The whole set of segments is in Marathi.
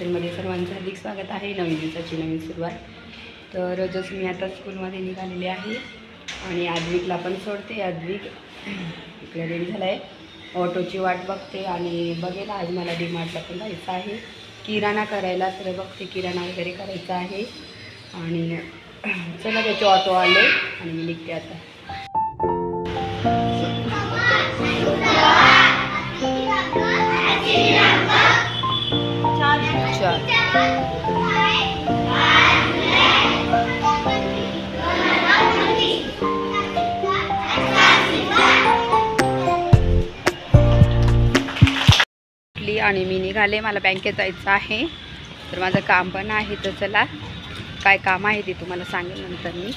हॉस्टेलमध्ये सर्वांचं हार्दिक स्वागत आहे. नवीन दिवसाची नवीन सुरुवात. तर जसं मी आता स्कूलमध्ये निघालेली आहे आणि आदविकला पण सोडते. आदविक इकडे रेडी झाला आहे ऑटोची वाट बघते आणि बघेल आज मला डीमार्टला पण जायचं आहे. किराणा करायला तर बघते किराणा वगैरे करायचा आहे. आणि चला त्याचे ऑटो आले आणि मी निघते आता. आणि मी निघाले मला बँकेत जायचं आहे. तर माझं काम पण आहे तर चला काय काम आहे ते तुम्हाला सांगेल नंतर मी.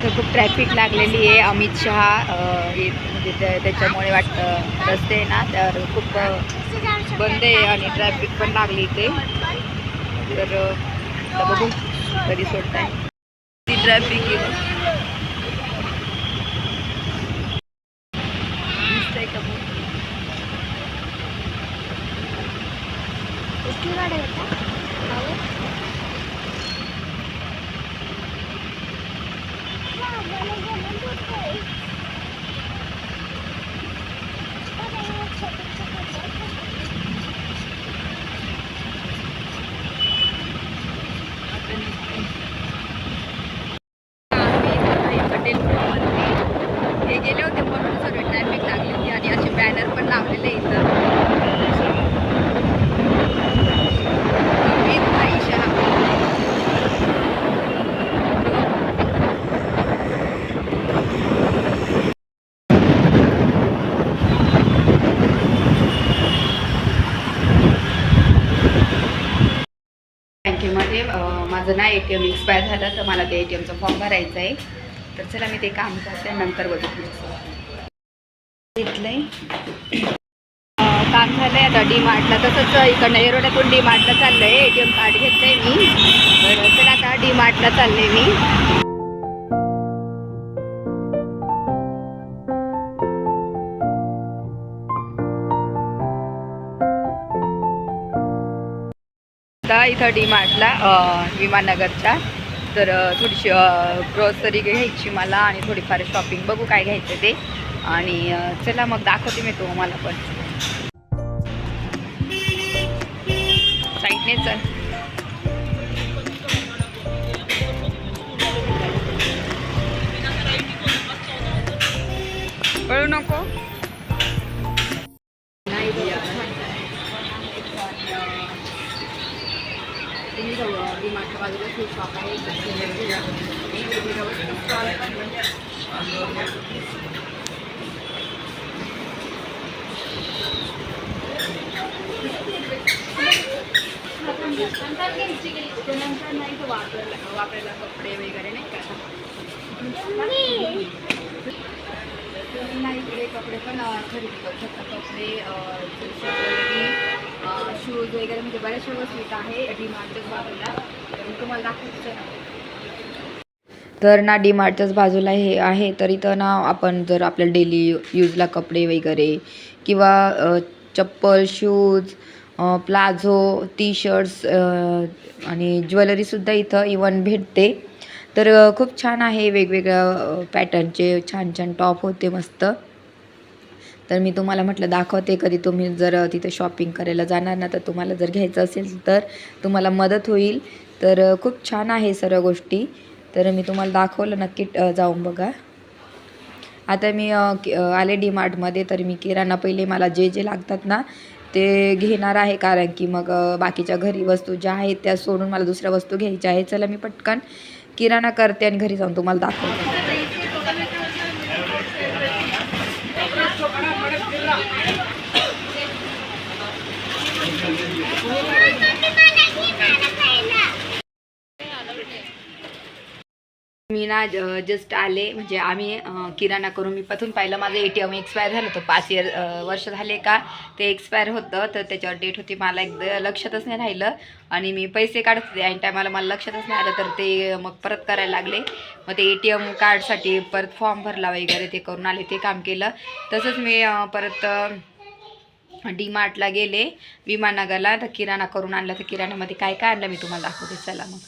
खूप ट्रॅफिक लागलेली आहे. अमित शहा हे म्हणजे त्याच्यामुळे वाटतं रस्ते आहे ना तर खूप बंद आहे आणि ट्रॅफिक पण लागली इथे. तर बघू. कधी सोडताय ती ट्रॅफिक आहे बघ. दिसतंय का बघ? पटेल चौकामध्ये. हे गेले होते म्हणून सर्व ट्रॅफिक लागली होती आणि असे बॅनर पण लावलेले इथं. बँकेमध्ये माझं ना ए टी एम एक्सपायर झालं तर मला ते ए टी एमचा फॉर्म भरायचा आहे तर चला मी ते काम करते नंतर बघू घेतलंय काम झालंय आता डी मार्टला तसंच इकडनं एरोड्यातून डी मार्टला चाललंय. ए टी एम कार्ड घेतलंय मी. तर चला आता डी मार्टला चालले मी. आता इथं डी मार्टला विमाननगरच्या. तर थोडीशी ग्रोसरी घ्यायची मला आणि थोडीफार शॉपिंग बघू काय घ्यायचं ते. आणि चला मग दाखवते मी तुम्हाला पण. साईडने चल. पळू नको. नाही तुम्ही जवळ डिमार्टच्या बाजूला फूड शॉप आहे स्टॉल पण त्यानंतर नाही तो वापरायला कपडे वगैरे नाही का ना इकडे कपडे पण खरेदी करू शकता कपडे शूज वगैरे म्हणजे बऱ्याचशा वस्तू आहे डीमार्टच्याच बाजूला तर तुम्हाला तर ना डी मार्टच्याच बाजूला हे आहे तर इथं ना आपण जर आपल्या डेली यूजला कपडे वगैरे किंवा चप्पल शूज प्लाझो टी शर्ट्स आणि ज्वेलरीसुद्धा इथं इवन भेटते. तर खूप छान आहे वेगवेगळ्या पॅटर्नचे छान छान टॉप होते मस्त. तर मी तुम्हाला म्हटलं दाखवते कधी तुम्ही जर तिथे शॉपिंग करायला जाणार ना तर तुम्हाला जर घ्यायचं असेल तर तुम्हाला मदत होईल. तर खूप छान आहे सर्व गोष्टी. तर मी तुम्हाला दाखवलं नक्की जाऊन बघा. आता मी आले डी मार्टमध्ये तर मी किराणा पहिले मला जे जे लागतात ना ते घेणार आहे कारण की मग बाकीच्या घरी वस्तू ज्या आहेत त्या सोडून मला दुसऱ्या वस्तू घ्यायच्या आहेत. चला मी पटकन किराणा करते आणि घरी जाऊन तुम्हाला दाखवते मी ना जस्ट आले. म्हणजे आम्ही किराणा करून मी पथून पाहिलं माझं ए टी एम एक्सपायर झालं होतं. पाच इयर वर्ष झाले का ते एक्सपायर होतं. तर त्याच्यावर डेट होती. मला एकदा लक्षातच नाही राहिलं. आणि मी पैसे काढत होते. आणि टायमाला मला लक्षातच नाही आलं. तर ते मग परत करायला लागले. मग ते ए टी एम कार्डसाठी परत फॉर्म भरला वगैरे ते करून आले ते काम केलं. तसंच मी परत डी मार्टला गेले. विमानगरला तर किराणा करून आणला. तर किराण्यामध्ये काय काय आणलं मी तुम्हाला दाखवते. चला मग.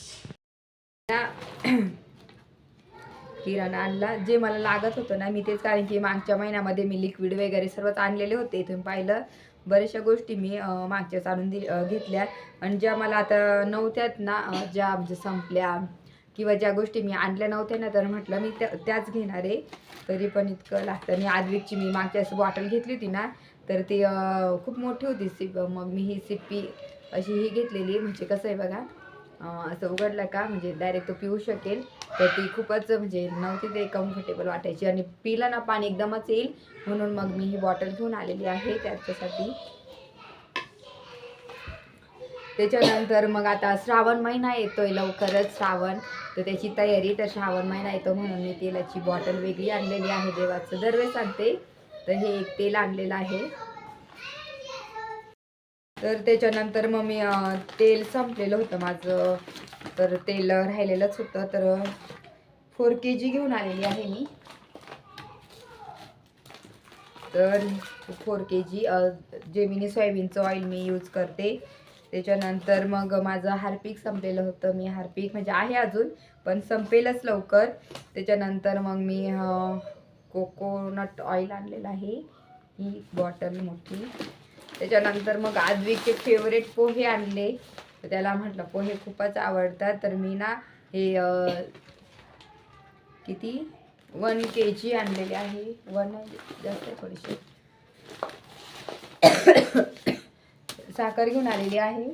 किराणा आणला. जे मला लागत होतं ना मी तेच कारण की मागच्या महिन्यामध्ये मी लिक्विड वगैरे सर्वच आणलेले होते तुम्ही पाहिलं. बऱ्याचशा गोष्टी मी मागच्याच आणून दि घेतल्या. आणि ज्या मला आता नव्हत्यात ना ज्या ज्या संपल्या किंवा ज्या गोष्टी मी आणल्या नव्हत्या ना तर म्हटलं मी त्या त्याच घेणार आहे. तरी पण इतकं लागतं. आणि आदविकची मी मागच्या बॉटल घेतली होती ना तर ती खूप मोठी होती. सिप मग मी ही सिप्पी अशी ही घेतलेली म्हणजे कसं आहे बघा असं उघडलं का म्हणजे डायरेक्ट तो पिऊ शकेल. तर ती खूपच म्हणजे नव्हती ते कम्फर्टेबल वाटायची. आणि पिला ना पाणी एकदमच येईल. म्हणून मग मी ही बॉटल घेऊन आलेली आहे त्याच्यासाठी. त्याच्यानंतर मग आता श्रावण महिना येतोय लवकरच श्रावण. तर त्याची तयारी तर श्रावण महिना येतो म्हणून मी तेलाची बॉटल वेगळी आणलेली आहे देवाचं. दरवेळेस आणते तर हे एक तेल आणलेलं आहे. तर त्याच्यानंतर मग मी तेल संपलेलं होतं माझं. तर तेल राहिलेलंच होतं. तर फोर के जी घेऊन आलेली आहे मी. तर फोर के जी जेमिनी सोयाबीनचं ऑइल मी यूज करते. त्याच्यानंतर मग माझं हार्पिक संपलेलं होतं. मी हार्पिक म्हणजे आहे अजून पण संपेलच लवकर. त्याच्यानंतर मग मी कोकोनट ऑइल आणलेलं आहे. ही बॉटल मोठी. त्याच्यानंतर मग आद्विकचे फेवरेट पोहे आणले. तर त्याला म्हटलं पोहे खूपच आवडतात. तर मी ना हे किती? वन के जी आणलेले आहे. वन म्हणजे जास्त थोडीशी साखर घेऊन आलेली आहे.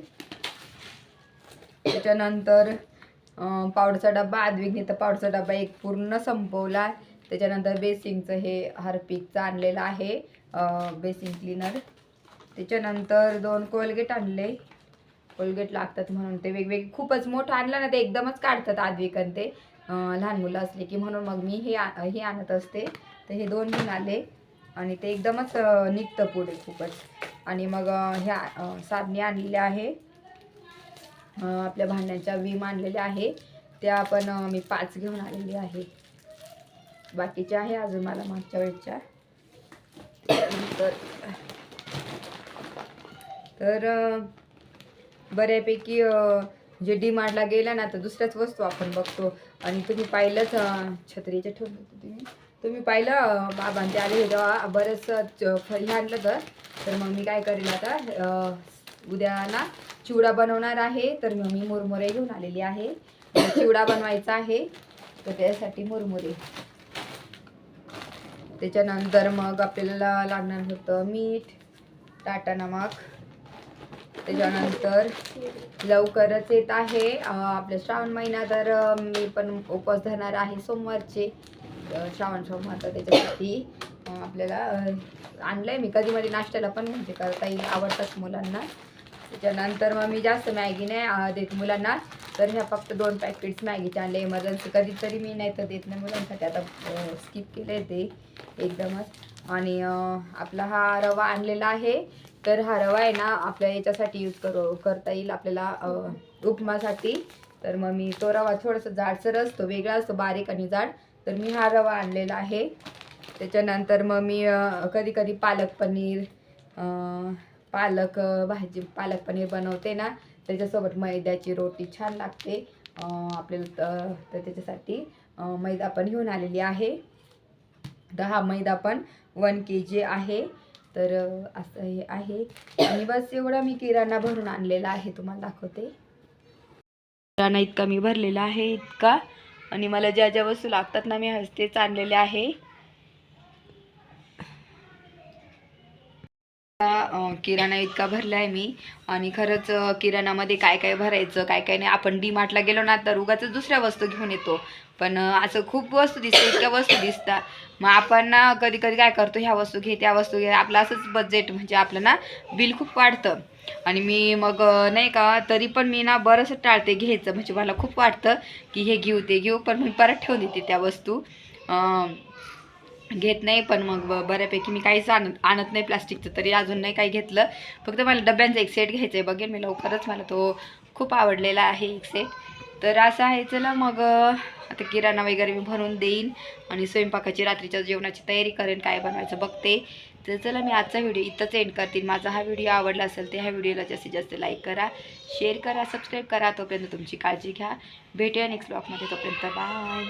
त्याच्यानंतर पावडरचा डब्बा आद्विकने तर पावडरचा डब्बा एक पूर्ण संपवला. त्याच्यानंतर बेसिंगचं हे हार्पिकचं आणलेलं आहे बेसिंग क्लीनर. त्याच्यानंतर दोन कोलगेट आणले. कोलगेट लागतात म्हणून ते वेगवेगळे खूपच मोठं आणलं ना ते एकदमच काढतात आद्विकन ते. लहान मुलं असले की म्हणून मग मी हे आ- हे आणत असते. तर हे दोन घेऊन आले आणि ते एकदमच निघतं पुढे खूपच. आणि मग ह्या साबणी आणलेल्या आहे. आपल्या भांड्यांच्या विम आणलेल्या आहे. त्या पण मी पाच घेऊन आलेली आहे. बाकीच्या आहे अजून मला मागच्या वेळच्या. नंतर तर बऱ्यापैकी जे डी मार्टला गेला ना तर दुसऱ्याच वस्तू आपण बघतो. आणि तुम्ही पाहिलंच छत्रीच्या ठेवलं होतं तुम्ही. तुम्ही पाहिलं बाबांचे आले होते तेव्हा बरंच फळी हे आणलं तर तर मग मी काय करेल आता उद्या ना चिवडा बनवणार आहे. तर मग मी मुरमुरे घेऊन आलेली आहे. चिवडा बनवायचा आहे. तर त्यासाठी मुरमुरे. त्याच्यानंतर मग आपल्याला लागणार होतं मीठ टाटा नमक. त्याच्यानंतर लवकरच येत आहे. आपल्या श्रावण महिना तर मी पण उपवास धरणार आहे सोमवारचे. श्रावण सोमवार तर त्याच्यासाठी आपल्याला आणलं आहे मी. कधी मध्ये नाश्त्याला पण म्हणजे करता येईल आवडतात मुलांना. त्याच्यानंतर मग मी जास्त मॅगी नाही देत मुलांना. तर ह्या फक्त दोन पॅकेट्स मॅगीचे आणले इमर्जन्सी कधीतरी मी नाही तर देत नाही मुलांसाठी. आता स्किप केलं आहे ते एकदमच. आणि आपला हा रवा आणलेला आहे. तर हा रवा आहे ना आपल्या याच्यासाठी यूज करू करता येईल आपल्याला उपमासाठी. तर मग मी तो रवा थोडंसं जाडसर असतो वेगळा असतो बारीक आणि जाड. तर मी हा रवा आणलेला आहे. त्याच्यानंतर मग मी कधी कधी पालक पनीर पालक भाजी पालक पनीर बनवते ना त्याच्यासोबत मैद्याची रोटी छान लागते. आपल्याला तर त्याच्यासाठी मैदा पण घेऊन आलेली आहे. तर हा मैदा पण वन के जी आहे. तर असं हे आहे. आणि बस एवढा मी किराणा भरून आणलेला आहे तुम्हाला दाखवते. किराणा इतका मी भरलेला आहे इतका. आणि मला ज्या ज्या वस्तू लागतात ना मी हस्तेच आणलेल्या आणलेले आहे. किराणा इतका भरला आहे मी. आणि खरंच किराणामध्ये काय काय भरायचं काय काय नाही. आपण डी मार्टला गेलो ना तर उगाच दुसऱ्या वस्तू घेऊन येतो. पण असं खूप वस्तू दिसते इतक्या वस्तू दिसतात. मग आपण ना कधी कधी काय करतो ह्या वस्तू घे त्या वस्तू घे. आपलं असंच बजेट म्हणजे आपलं ना बिल खूप वाढतं. आणि मी मग नाही का तरी पण मी ना बरंच टाळते घ्यायचं. म्हणजे मला खूप वाटतं की हे घेऊ ते घेऊ. पण मी परत ठेवून देते त्या वस्तू. घेत नाही पण मग बऱ्यापैकी मी काहीच आणत आणत नाही प्लास्टिकचं तरी अजून नाही काही घेतलं. फक्त मला डब्यांचा एक सेट घ्यायचा आहे बघेन मी लवकरच. मला तो खूप आवडलेला आहे एक सेट तर असं आहे चला मग आता किराणा वगैरे मी भरून देईन आणि स्वयंपाकाची रात्रीच्या जेवणाची तयारी करेन काय बनवायचं बघते. तर चला मी आजचा व्हिडिओ इथंच एंड करतील माझा हा व्हिडिओ आवडला असेल तर ह्या व्हिडिओला जास्तीत जास्त लाईक करा शेअर करा सबस्क्राईब करा. तोपर्यंत तुमची काळजी घ्या. भेटूया नेक्स्ट ब्लॉगमध्ये तोपर्यंत बाय